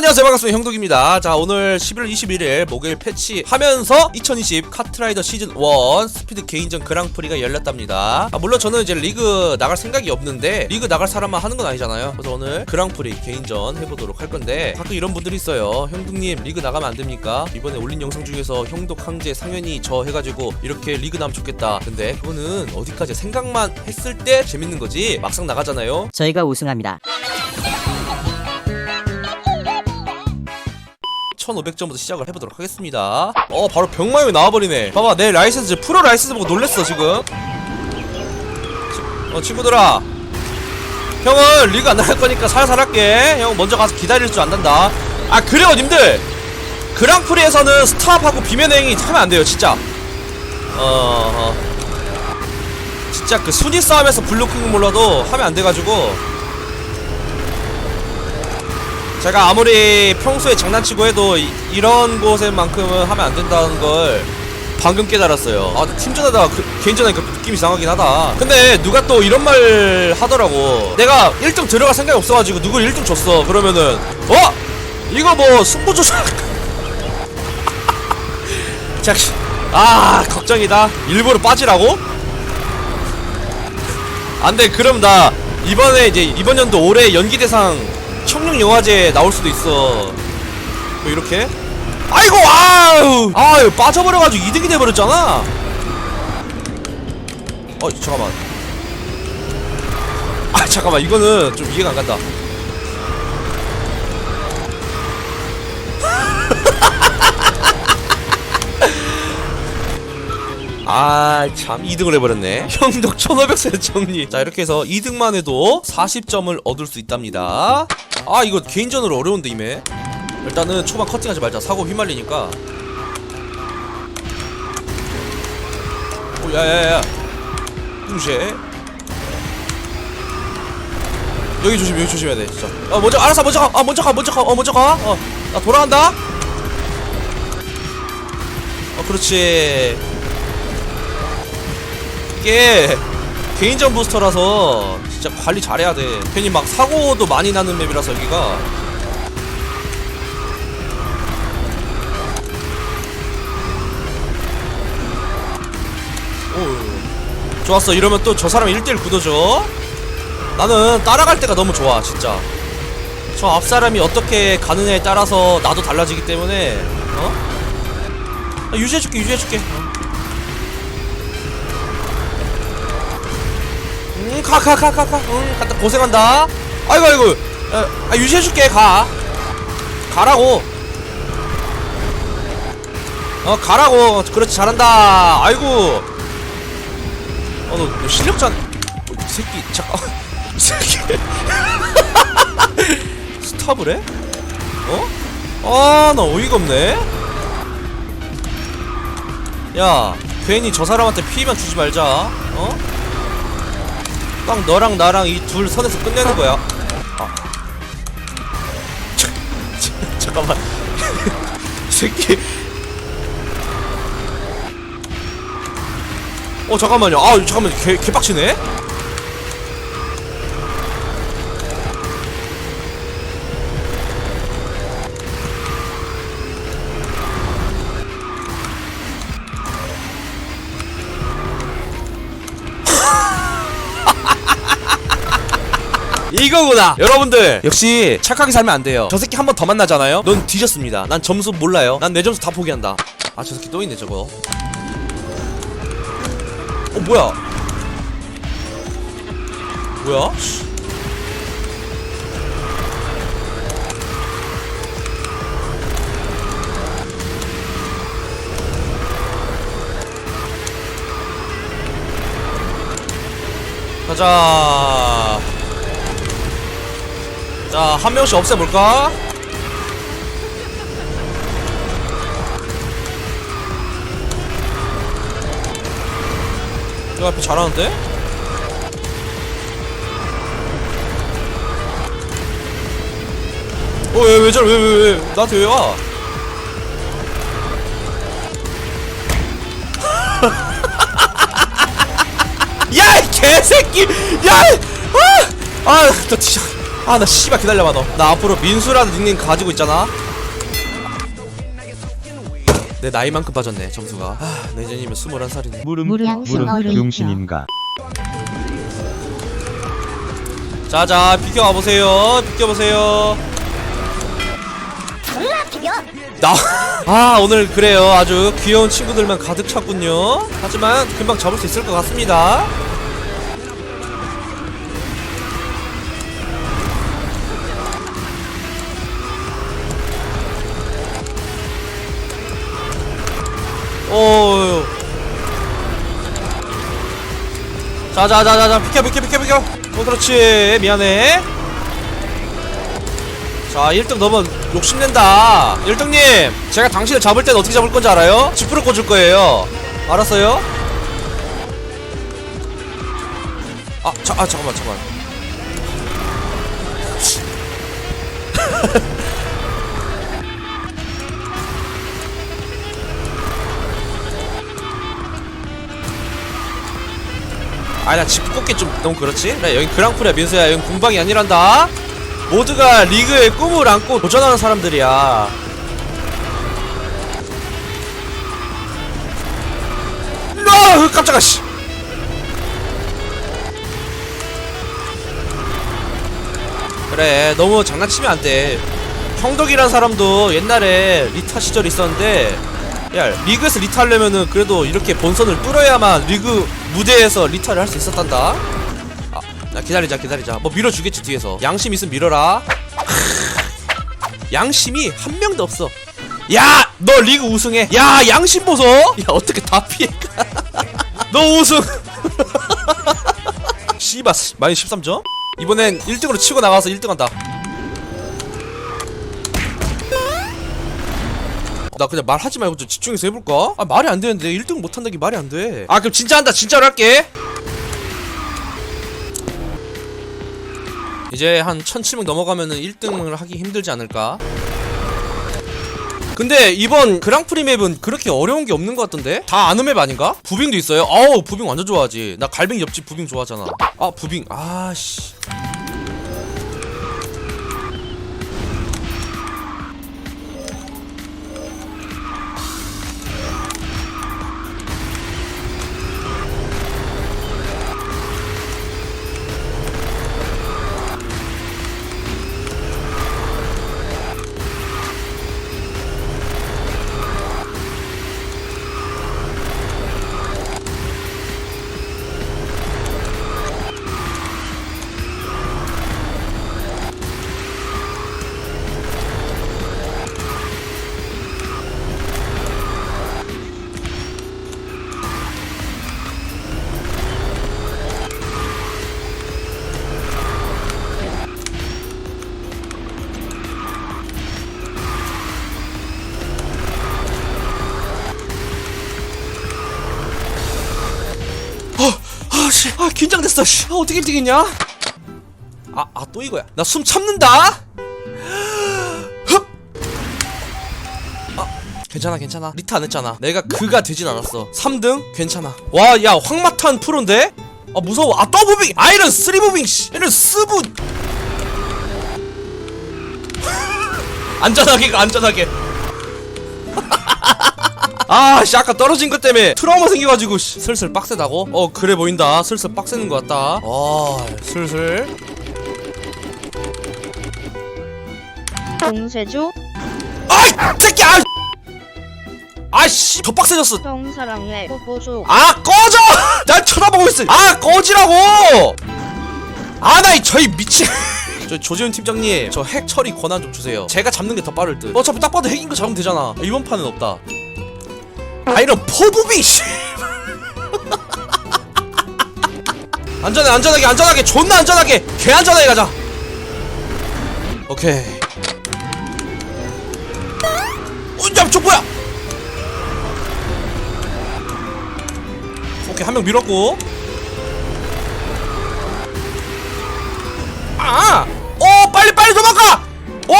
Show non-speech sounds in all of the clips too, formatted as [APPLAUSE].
안녕하세요. 반갑습니다. 형독입니다. 자 오늘 11월 21일 목요일 패치 하면서 2020 카트라이더 시즌 1 스피드 개인전 그랑프리가 열렸답니다. 아, 물론 저는 이제 리그 나갈 생각이 없는데 리그 나갈 사람만 하는 건 아니잖아요. 그래서 오늘 그랑프리 개인전 해보도록 할 건데 가끔 이런 분들이 있어요. 형독님 리그 나가면 안 됩니까? 이번에 올린 영상 중에서 형독 항제 상현이 저 해가지고 이렇게 리그 나면 좋겠다. 근데 그거는 어디까지 생각만 했을 때 재밌는 거지 막상 나가잖아요. 저희가 우승합니다. 1500점부터 시작을 해보도록 하겠습니다. 어 바로 병마용이 나와버리네. 봐봐 내 라이센스 프로 라이센스 보고 놀랬어 지금. 치- 어 친구들아. 형은 리그 안 나갈 거니까 살살 할게. 형 먼저 가서 기다릴 줄 안단다. 아 그래요 님들. 그랑프리에서는 스탑하고 비면행이 하면 안 돼요 진짜. 어, 어. 진짜 그 순위 싸움에서 블로킹 몰라도 하면 안 돼가지고 제가 아무리 평소에 장난치고 해도 이, 이런 곳에만큼은 하면 안 된다는 걸 방금 깨달았어요. 아, 근데 팀전 하다가 그, 개인전 하니까 느낌 이상하긴 하다. 근데 누가 또 이런 말 하더라고. 내가 1등 들어갈 생각이 없어가지고 누굴 1등 줬어. 그러면은 어? 이거 뭐 승부조절 [LAUGHS] 자, 아 걱정이다. 일부러 빠지라고? 안 돼 그럼 나 이번에 이제 이번 연도 올해 연기 대상 청룡 영화제 나올 수도 있어. 뭐 이렇게? 아이고 아우 아유 빠져버려가지고 2등이 돼버렸잖아. 어 잠깐만. 아 잠깐만 이거는 좀 이해가 안 간다. 아, 참, 2등을 해버렸네. [LAUGHS] 형독 1500세 정리. 자, 이렇게 해서 2등만 해도 40점을 얻을 수 있답니다. 아, 이거 개인전으로 어려운데, 이메. 일단은 초반 커팅하지 말자. 사고 휘말리니까. 오, 야, 야, 야. 뚱쉐. 여기 조심, 여기 조심해야 돼, 진짜. 아, 먼저, 알았어, 먼저 가. 아, 먼저 가, 먼저 가. 어, 먼저 가. 어, 나 돌아간다. 어, 그렇지. 이게 개인전 부스터라서 진짜 관리 잘해야 돼. 괜히 막 사고도 많이 나는 맵이라서 여기가. 오, 좋았어. 이러면 또 저 사람 1대1 굳어져. 나는 따라갈 때가 너무 좋아, 진짜. 저 앞 사람이 어떻게 가느냐에 따라서 나도 달라지기 때문에, 어? 아, 유지해줄게, 유지해줄게. 어. 음, 가, 가, 가, 가, 가. 응, 갔다 고생한다. 아이고, 아이고. 야, 아, 유지해줄게, 가. 가라고. 어, 가라고. 그렇지, 잘한다. 아이고. 어, 너, 너 실력자. 어, 이 새끼, 잠깐. 이 새끼. [LAUGHS] 스탑을 해? 어? 아, 나 어이가 없네. 야, 괜히 저 사람한테 피해만 주지 말자. 어? 딱 너랑 나랑 이 둘 선에서 끝내는 거야. 아. [LAUGHS] 잠깐만. 이 [LAUGHS] 새끼. 어 잠깐만요. 아 잠깐만 개 개빡치네. 이거구나. 여러분들 역시 착하게 살면 안 돼요. 저 새끼 한 번 더 만나잖아요? 넌 뒤졌습니다. 난 점수 몰라요. 난 내 점수 다 포기한다. 아 저 새끼 또 있네 저거. 어 뭐야? 뭐야? 씨. 가자 자, 한 명씩 없애볼까? 저 앞에 잘하는데? 어, 왜, 왜 저래, 왜, 왜, 왜, 나한테 왜 와? [LAUGHS] 야, 이 개새끼! 야! 아! 아, 나 진짜. 아 나 씨발 기다려봐 너. 나 앞으로 민수라는 닉네임 가지고 있잖아. 내 나이만큼 빠졌네 점수가. 아 내년이면 21살이네. 물음 물음, 물음 물음. 병신인가? 자자 비켜와 보세요. 비켜 보세요. 나, [LAUGHS] 아 오늘 그래요 아주 귀여운 친구들만 가득 찼군요. 하지만 금방 잡을 수 있을 것 같습니다 오. 자자자자자 비켜 비켜 비켜 비켜. 어 그렇지. 미안해. 자 1등 너무 욕심낸다. 1등님 제가 당신을 잡을 때는 어떻게 잡을 건지 알아요? 지프로 꽂을 거예요. 알았어요? 아, 자, 아 잠깐만 잠깐만 [LAUGHS] 아니 나집 꽂기 좀 너무 그렇지? 나 여기 그랑프리야 민수야. 여기 공방이 아니란다. 모두가 리그의 꿈을 안고 도전하는 사람들이야. 아 깜짝아 씨. 그래 너무 장난치면 안돼. 형덕이란 사람도 옛날에 리타 시절 있었는데 야 리그에서 리타 하려면은 그래도 이렇게 본선을 뚫어야만 리그 무대에서 리타를 할 수 있었단다. 아, 나 기다리자 기다리자. 뭐 밀어주겠지 뒤에서. 양심 있으면 밀어라. 양심이 한 명도 없어. 야 너 리그 우승해. 야 양심 보소. 야 어떻게 다 피해? [LAUGHS] 너 우승. [LAUGHS] 씨바 마이 13점? 이번엔 1등으로 치고 나가서 1등 한다 나 그냥 말하지 말고 좀 집중해서 해볼까? 아 말이 안 되는데. 1등 못한다기 말이 안 돼 아 그럼 진짜 한다. 진짜로 할게. 이제 한 1000치명 넘어가면은 1등을 하기 힘들지 않을까? 근데 이번 그랑프리 맵은 그렇게 어려운 게 없는 것 같던데? 다 아는 맵 아닌가? 부빙도 있어요? 아우 부빙 완전 좋아하지. 나 갈뱅이 옆집 부빙 좋아하잖아. 아 부빙. 아씨 긴장됐어. 씨 아, 어떻게 1등했냐? 아 아 또 이거야. 나 숨 참는다. 흡! 아 괜찮아 괜찮아. 리타 안 했잖아. 내가 그가 되진 않았어. 3등? 괜찮아. 와 야 황마탄 프로인데? 아 무서워. 아 더블빙! 아 이런 쓰리무빙 씨. 이런 스부. [LAUGHS] 안전하게 가 안전하게 아, 씨, 아까 떨어진 것 때문에 트라우마 생겨가지고, 씨. 슬슬 빡세다고? 어, 그래 보인다. 슬슬 빡세는 것 같다. 어, 슬슬. 동세조 아이! 새끼야! 아씨, 더 빡세졌어. 정사랑의 뽀뽀조 아, 꺼져! [LAUGHS] 날 쳐다보고 있어. 아, 꺼지라고! 아, 나 이 저희 미친. [LAUGHS] 저 조재훈 팀장님, 저 핵 처리 권한 좀 주세요. 제가 잡는 게 더 빠를 듯. 어차피 딱 봐도 핵인 거 잡으면 되잖아. 이번 판은 없다. 아, 이런 포부비, 씨. [LAUGHS] 안전해, 안전하게, 안전하게, 존나 안전하게, 개 안전하게 가자. 오케이. 어, 야, 저 뭐야? 오케이 한 명 밀었고 아! 오 빨리 빨리 도망가! 오!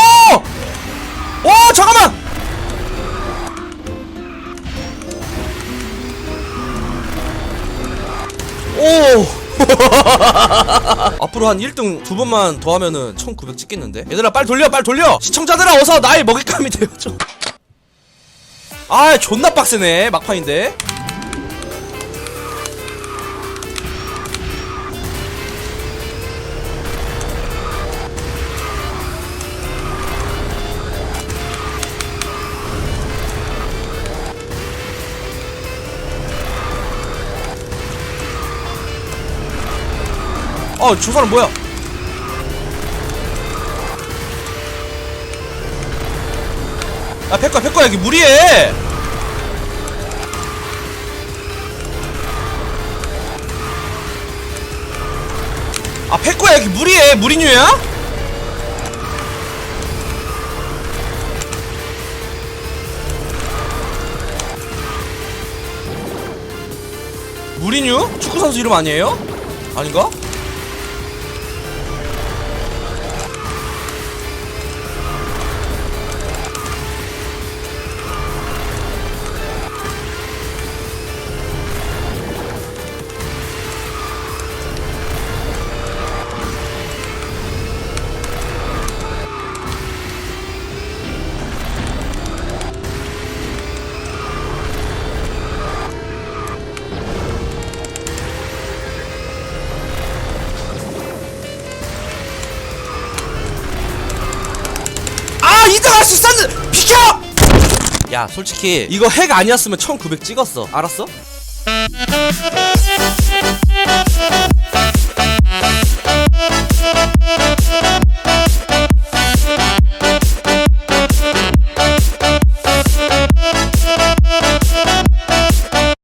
오 잠깐 [LAUGHS] 앞으로 한 1등 두 번만 더 하면은 1900 찍겠는데? 얘들아 빨리 돌려 빨리 돌려! 시청자들아 어서 나의 먹잇감이 되어줘. 아 존나 빡세네 막판인데 어, 저 사람 뭐야? 아, 백거야, 백거야, 여기 무리해! 아, 백거야, 여기 무리해! 무리뉴야? 무리뉴? 축구선수 이름 아니에요? 아닌가? 2등 할 수 있었는데 비켜! 야 솔직히 이거 핵 아니었으면 1900 찍었어 알았어?